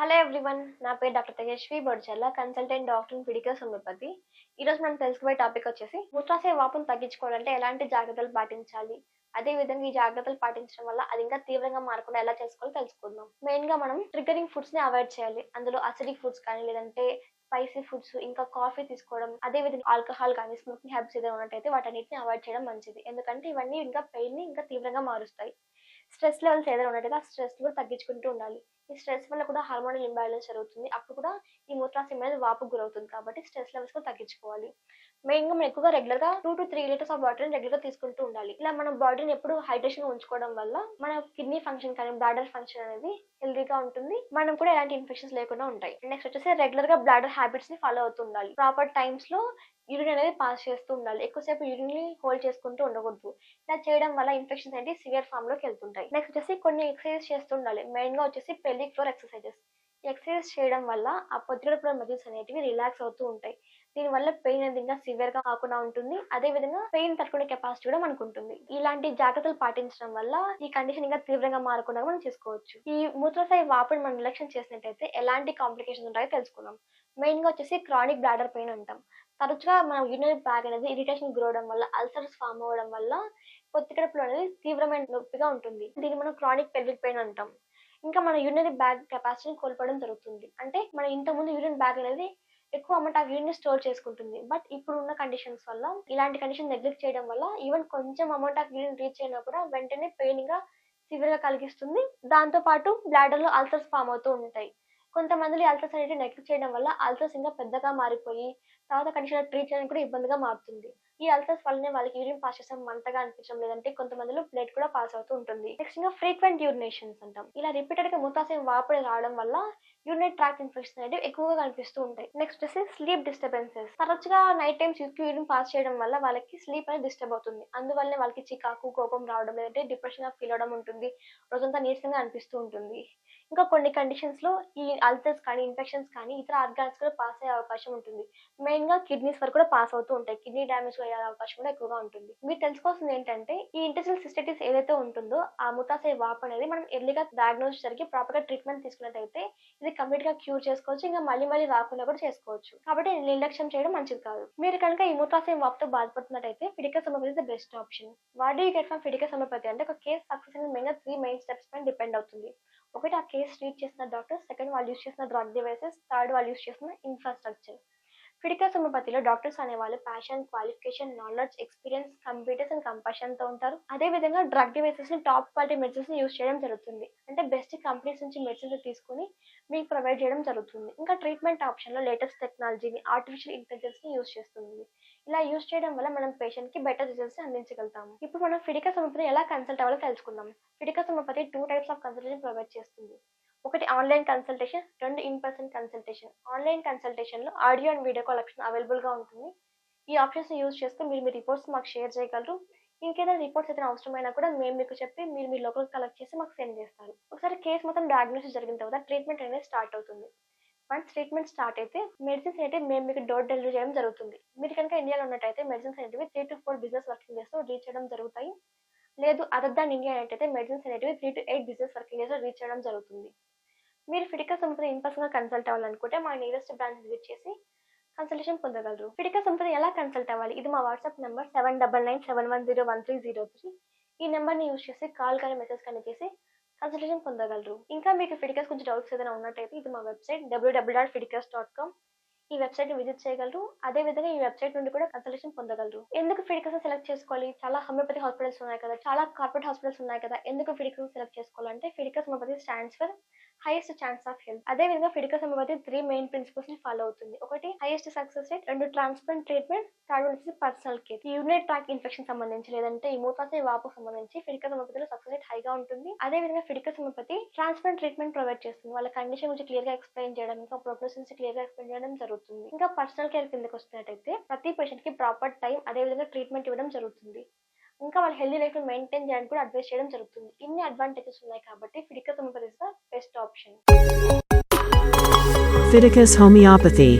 Hello everyone నా పేరు doctor Tejaswi Bodchalla consultant doctor పిడికల్ ఫిడికల్ ఈరోజు మనం తెలుసుకోబోయే టాపిక్ వచ్చేసి మూత్రాశయ వాపును తగ్గించుకోవాలంటే ఎలాంటి జాగ్రత్తలు పాటించాలి? అదే విధంగా ఈ జాగ్రత్తలు పాటించడం వల్ల అది ఇంకా తీవ్రంగా మారకుండా ఎలా చేసుకోవాలో తెలుసుకుందాం. మెయిన్గా మనం ట్రిగరింగ్ ఫుడ్స్ని అవాయిడ్ చేయాలి. అందులో అసిడిక్ ఫుడ్స్ కానీ లేదంటే స్పైసీ ఫుడ్స్ ఇంకా కాఫీ తీసుకోవడం అదే విధంగా ఆల్కహాల్ కానీ స్మోకింగ్ హ్యాబిట్స్ ఏదైనా ఉన్నట్టయితే వాటన్నిటిని అవాయిడ్ చేయడం మంచిది. ఎందుకంటే ఇవన్నీ ఇంకా పెయిన్ని ఇంకా తీవ్రంగా మారుస్తాయి. స్ట్రెస్ లెవెల్స్ ఏదైనా ఉన్నట్టుగా ఆ స్ట్రెస్ కూడా తగ్గించుకుంటూ ఉండాలి. ఈ స్ట్రెస్ వల్ల కూడా హార్మోనల్ ఇంబ్యాలెన్స్ జరుగుతుంది. అప్పుడు కూడా ఈ మూత్రాశయం అనేది వాపు గురవుతుంది కాబట్టి స్ట్రెస్ లెవెల్స్ కూడా తగ్గించుకోవాలి. మెయిన్గా మనం ఎక్కువగా రెగ్యులర్గా two to three litres of water రెగ్యులర్గా తీసుకుంటూ ఉండాలి. ఇలా మన బాడీని ఎప్పుడు హైడ్రేషన్ ఉంచుకోవడం వల్ల మన కిడ్నీ ఫంక్షన్ కానీ బ్లాడర్ ఫంక్షన్ అనేది హెల్దీగా ఉంటుంది. మనం కూడా ఎలాంటి ఇన్ఫెక్షన్స్ లేకుండా ఉంటాయి. నెక్స్ట్ వచ్చేసి రెగ్యులర్గా బ్లాడర్ హ్యాబిట్స్ని ఫాలో అవుతూ ఉండాలి. ప్రాపర్ టైమ్స్లో యూరిన్ అనేది పాస్ చేస్తూ ఉండాలి. ఎక్కువసేపు యూరిన్ని హోల్డ్ చేసుకుంటూ ఉండకూడదు. ఇలా చేయడం వల్ల ఇన్ఫెక్షన్స్ అనేది సివియర్ ఫామ్లోకి వెళ్తుంటాయి. నెక్స్ట్ వచ్చేసి కొన్ని ఎక్సర్సైజ్ చేస్తూ ఉండాలి. మెయిన్గా వచ్చేసి పెల్లిక్ ఫ్లోర్ ఎక్సర్సైజెస్ ఎక్సర్సైజ్ చేయడం వల్ల ఆ పొద్దుగడపుల మజిల్స్ అనేటివి రిలాక్స్ అవుతూ ఉంటాయి. దీనివల్ల పెయిన్ అనేది ఇంకా సివియర్గా కాకుండా ఉంటుంది. అదే విధంగా పెయిన్ తట్టుకునే కెపాసిటీ కూడా మనకు ఉంటుంది. ఇలాంటి జాగ్రత్తలు పాటించడం వల్ల ఈ కండిషన్ ఇంకా తీవ్రంగా మారకుండా మనం చేసుకోవచ్చు. ఈ మూత్రస్థాయి వాపుని మనం నిర్లక్ష్యం చేసినట్టయితే ఎలాంటి కాంప్లికేషన్స్ ఉంటాయో తెలుసుకుందాం. మెయిన్గా వచ్చేసి క్రానిక్ బ్లాడర్ పెయిన్ అంటాం. తరచుగా మన యూరినరీ బ్యాగ్ అనేది ఇరిటేషన్ గురవడం వల్ల అల్సర్స్ ఫామ్ అవ్వడం వల్ల పొత్తికడుపులో అనేది తీవ్రమైన నొప్పిగా ఉంటుంది. దీన్ని మనం క్రానిక్ పెల్విక్ పెయిన్ అంటాం. ఇంకా మన యూరినరీ బ్యాగ్ కెపాసిటీని కోల్పోవడం జరుగుతుంది. అంటే మన ఇంతకుముందు యూరిన్ బ్యాగ్ అనేది ఎక్కువ అమౌంట్ ఆఫ్ యూరిన్ స్టోర్ చేసుకుంటుంది. బట్ ఇప్పుడు ఉన్న కండిషన్స్ వల్ల ఇలాంటి కండిషన్ నెగ్లెక్ట్ చేయడం వల్ల ఈవెన్ కొంచెం అమౌంట్ ఆఫ్ యూరిన్ రీచ్ అయినా కూడా వెంటనే పెయిన్గా సివియర్గా కలిగిస్తుంది. దాంతో పాటు అల్సర్స్ ఫామ్ అవుతూ ఉంటాయి. కొంతమంది అల్సర్స్ అనేది నెగ్లెక్ట్ చేయడం వల్ల అల్సర్స్ ఇంకా పెద్దగా మారిపోయి తర్వాత కండిషన్ ట్రీట్ చేయడానికి కూడా ఇబ్బందిగా మారుతుంది. ఈ అల్సర్స్ వల్లనే వాళ్ళకి యూరిన్ పాస్ చేసాం మంటగా అనిపించడం లేదంటే కొంతమందిలో బ్లడ్ కూడా పాస్ అవుతూ ఉంటుంది. నెక్స్ట్ ఇంకా ఫ్రీక్వెంట్ యూరినేషన్స్ అంటాం. ఇలా రిపీటెడ్గా మూత్రాశయం వాపడి రావడం వల్ల యూరినరీ ట్రాక్ ఇన్ఫెక్షన్ అనేవి ఎక్కువగా కనిపిస్తూ ఉంటాయి. నెక్స్ట్ వచ్చేసి స్లీప్ డిస్టర్బెన్సెస్ తరచుగా నైట్ టైమ్స్ యూరిన్ పాస్ చేయడం వల్ల వాళ్ళకి స్లీప్ అనేది డిస్టర్బ్ అవుతుంది. అందువల్లనే వాళ్ళకి చికాకు కోపం రావడం లేదంటే డిప్రెషన్గా ఫీల్ అవడం ఉంటుంది. రోజంతా నీరసంగా అనిపిస్తూ ఉంటుంది. ఇంకా కొన్ని కండిషన్స్లో ఈ అల్సర్స్ కానీ ఇన్ఫెక్షన్స్ కానీ ఇతర ఆర్గాన్స్ కూడా పాస్ అయ్యే అవకాశం ఉంటుంది. మెయిన్ గా కిడ్నీస్ వరకు కూడా పాస్ అవుతూ ఉంటాయి. కిడ్నీ డ్యామేజ్ అయ్యే అవకాశం కూడా ఎక్కువగా ఉంటుంది. మీరు తెలుసుకోవాల్సింది ఏంటంటే ఈ ఇంటెన్సివ్ సిస్టటిస్ ఏదైతే ఉంటుందో ఆ ముతాసే వాప్ అనేది మనం ఎర్లీగా డయాగ్నోస్ జరిగి ప్రాపర్గా ట్రీట్మెంట్ తీసుకున్నట్టయితే ఇది కంప్లీట్గా క్యూర్ చేసుకోవచ్చు. ఇంకా మళ్ళీ మళ్ళీ రాకుండా కూడా చేసుకోవచ్చు. కాబట్టి నిర్లక్ష్యం చేయడం మంచిది కాదు. మీరు కనుక ఈ ముతాసే వాప్తో బాధపడుతున్నట్టయితే ఫిడికల్ సమపతి the best option what do get from ఫిడికల్ సమపతి? అంటే ఒక కేస్ సక్సెస్ అనేది మెయిన్గా త్రీ మెయిన్ స్టెప్స్ పైన డిపెండ్ అవుతుంది. ఒకటి ఆ కేసు ట్రీట్ చేసిన డాక్టర్ సెకండ్ వాళ్ళు యూస్ చేసిన డ్రగ్ డివైసెస్ థర్డ్ వాళ్ళు యూస్ చేసిన ఇన్ఫ్రాస్ట్రక్చర్ ఫిడికా సమపతిలో డాక్టర్స్ అనేవాళ్ళు passion qualification knowledge experience computers and కంపాషన్తో ఉంటారు. అదే విధంగా డ్రగ్ డివైసెస్ని టాప్ క్వాలిటీ మెడిసిన్స్ని యూస్ చేయడం జరుగుతుంది. అంటే బెస్ట్ కంపెనీస్ నుంచి మెడిసిన్స్ తీసుకుని మీకు ప్రొవైడ్ చేయడం జరుగుతుంది. ఇంకా ట్రీట్మెంట్ ఆప్షన్లో లేటెస్ట్ టెక్నాలజీని ఆర్టిఫిషియల్ ఇంటెలిజెన్స్ని యూస్ చేస్తుంది. ఇలా యూస్ చేయడం వల్ల మనం పేషెంట్కి బెటర్ రిజల్ట్స్ అందించగలుగుతాము. ఇప్పుడు మనం ఫిడికా సమపతిని ఎలా కన్సల్ట్ అవ్వాలో తెలుసుకుందాం. ఫిడికా సమపతి two types of consultation provide చేస్తుంది. ఒకటి ఆన్లైన్ కన్సల్టేషన్ రెండు in person consultation online కన్సల్టేషన్లో audio and video call option అవైలబుల్గా ఉంటుంది. ఈ ఆప్షన్స్ యూజ్ చేస్తూ మీరు మీ రిపోర్ట్స్ మాకు షేర్ చేయగలరు. ఇంకేదైనా రిపోర్ట్స్ ఏదైనా అవసరమైనా కూడా మేము మీకు చెప్పి మీరు మీ లోకల్ కలెక్ట్ చేసి మాకు సెండ్ చేస్తారు. ఒకసారి కేసు మొత్తం డయాగ్నోసిస్ జరిగిన తర్వాత ట్రీట్మెంట్ అనేది స్టార్ట్ అవుతుంది. వన్స్ ట్రీట్మెంట్ స్టార్ట్ అయితే మెడిసిన్స్ అయితే మేము మీకు డోర్ డెలివరీ చేయడం జరుగుతుంది. మీరు కనుక ఇండియాలో ఉన్నట్టయితే మెడిసిన్స్ అనేటివి three to four business working days reach చేయడం జరుగుతాయి. లేదు అదర్ దాన్ ఇండియా అయితే మెడిసిన్స్ అనేటివి three to eight business working days reach చేయడం జరుగుతుంది. మీరు ఫిడికా సంస్థ ఇన్ పర్సన్గా కన్సల్ట్ అవ్వాలనుకుంటే మా నియరెస్ట్ బ్రాంచ్ విజిట్ చేసి కన్సల్టేషన్ పొందగలరు. ఫిడికా సంస్థ ఎలా కన్సల్ట్ అవ్వాలి? ఇది మా WhatsApp number seven double nine seven one zero one three zero three ఈ నెంబర్ని యూస్ చేసి కాల్ కానీ మెసేజ్ కానీ చేసి కన్సల్టేషన్ పొందగలరు. ఇంకా మీకు ఫిడికాస్ గురించి డౌట్స్ ఏదైనా ఉన్నట్టయితే ఇది మా website WW dot ఫిడికాస్ dot com ఈ వెబ్సైట్ని విజిట్ చేయగలరు. అదే విధంగా ఈ వెబ్సైట్ నుండి కూడా కన్సల్టేషన్ పొందగలరు. ఎందుకు ఫిడికస్ సెలెక్ట్ చేసుకోవాలి? చాలా హోమియోపతి హాస్పిటల్స్ ఉన్నాయి కదా. చాలా కార్పొరేట్ హాస్పిటల్స్ ఉన్నాయి కదా. ఎందుకు ఫిడికస్ సెలెక్ట్ చేసుకోవాలంటే Fidicus homeopathy stands for highest chance of health అదే విధంగా ఫిడికస్ హోమియోపతి త్రీ మెయిన్ ప్రిన్సిపల్స్ని ఫాలో అవుతుంది. ఒకటి హైయెస్ట్ సక్సెస్ రేట్ రెండు ట్రాన్స్ప్లాంట్ ట్రీట్మెంట్ థర్డ్ వచ్చేసి personal care unit track infection సంబంధించి లేదంటే ఈ మూతాశయ వాపు సంబంధించి ఫిడికస్ హోమియోపతిలో సక్సెస్ రేట్ హైగా ఉంటుంది. అదే విధంగా ఫిడికస్ హోమియోపతి ట్రాన్స్ప్లాంట్ ట్రీట్మెంట్ ప్రొవైడ్ చేస్తుంది. వాళ్ళ కండిషన్ గురించి క్లియర్గా ఎక్స్ప్లెయిన్ చేయడం ఇంకా ప్రొగ్నోసిస్ క్లియర్గా ఎక్స్ప్లెయిన్ చేయడం జరుగుతుంది. ఇంకా పర్సనల్ కేర్ కిందకి వస్తున్నట్టయితే ప్రతి పేషెంట్కి ప్రాపర్ టైం అదే విధంగా ట్రీట్మెంట్ ఇవ్వడం జరుగుతుంది. ఇంకా వాళ్ళ హెల్దీ లైఫ్ మెయింటైన్ చేయడానికి కూడా అడ్వైస్ చేయడం జరుగుతుంది. ఇన్ని అడ్వాంటేజెస్ ఉన్నాయి కాబట్టి Fidicus homeopathy is the best option Fidicus homeopathy